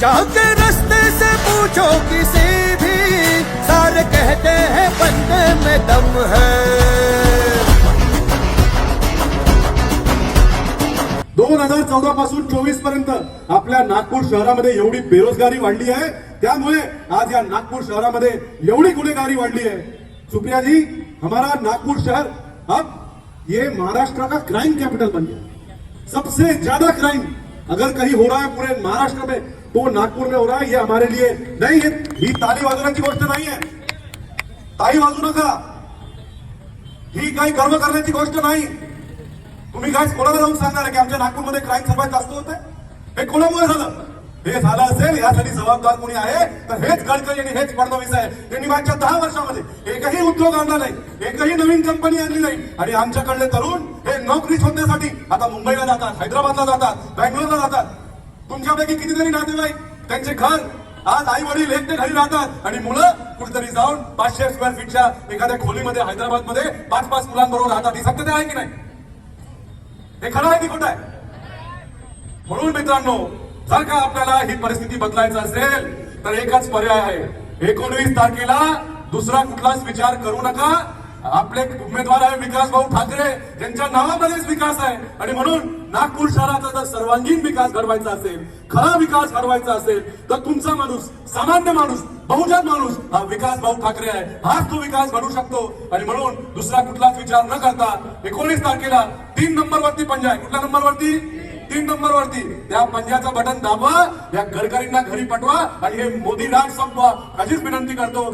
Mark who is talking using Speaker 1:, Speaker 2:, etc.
Speaker 1: जाके रास्ते से पूछो किसी भी। सारे कहते हैं बंदे में दम है।
Speaker 2: दोन हज़ार चौदा पासून चोवीस पर्यंत आपल्या नागपूर शहरामध्ये एवढी बेरोजगारी वाढली आहे. त्यामुळे आज या नागपूर शहरामध्ये एवढी गुन्हेगारी वाढली है सुप्रिया जी हमारा नागपुर शहर अब ये महाराष्ट्र का क्राइम कैपिटल बन गया. सबसे ज़्यादा क्राइम अगर कहीं हो रहा है पूरे महाराष्ट्र में वो नागपुर में हो रहा है ये हमारे लिए नहीं ही. ताली वाजवण्याची गोष्ट नाही आहे. वाजू नका. ही काही गर्व करण्याची गोष्ट नाही. तुम्ही काय कोणाला जाऊन सांगणार की आमच्या नागपूरमध्ये क्राईम सर्वात जास्त होते हे कोणामुळे झालं? हे झालं असेल यासाठी जबाबदार कोणी आहे? तर हेच गडकरी आणि हेच फडणवीस आहे. त्यांनी मागच्या दहा वर्षामध्ये एकही उद्योग आणला नाही एकही नवीन कंपनी आणली नाही. आणि आमच्याकडले तरुण हे नोकरी शोधण्यासाठी आता मुंबईला जातात हैदराबादला जातात बँगलोरला जातात. तुमच्यापैकी कितीतरी नातेवाईक त्यांचे घर आज आई वडील एकटे घरी राहतात आणि मुलं कुठेतरी जाऊन पाचशे स्क्वेअर फीटच्या एखाद्या खोलीमध्ये हैदराबादमध्ये पाच पाच मुलांबरोबर राहतात. ही सत्यता आहे की नाही? हे खरं आहे की खोटं आहे? म्हणून मित्रांनो जर का आपल्याला ही परिस्थिती बदलायचं असेल तर एकच पर्याय आहे. एकोणवीस तारखेला दुसरा कुठलाच विचार करू नका. आपले उमेदवार आहे विकास भाऊ ठाकरे यांच्या नावामध्येच विकास आहे. आणि म्हणून नागपूर शहराचा जर सर्वांगीण विकास घडवायचा असेल खरा विकास घडवायचा असेल तर तुमचा माणूस सामान्य माणूस बहुजन माणूस हा विकास भाऊ ठाकरे आहे. हाच तो विकास घडू शकतो. आणि म्हणून दुसरा कुठलाच विचार न करता एकोणीस तारखेला तीन नंबरवरती पंजाय. पंजा आहे कुठल्या नंबरवरती? तीन नंबर वरती त्या पंजाचं बटन दाबवा या गडकरींना घरी पाठवा आणि हे मोदी राज संपवा. अशीच विनंती करतो.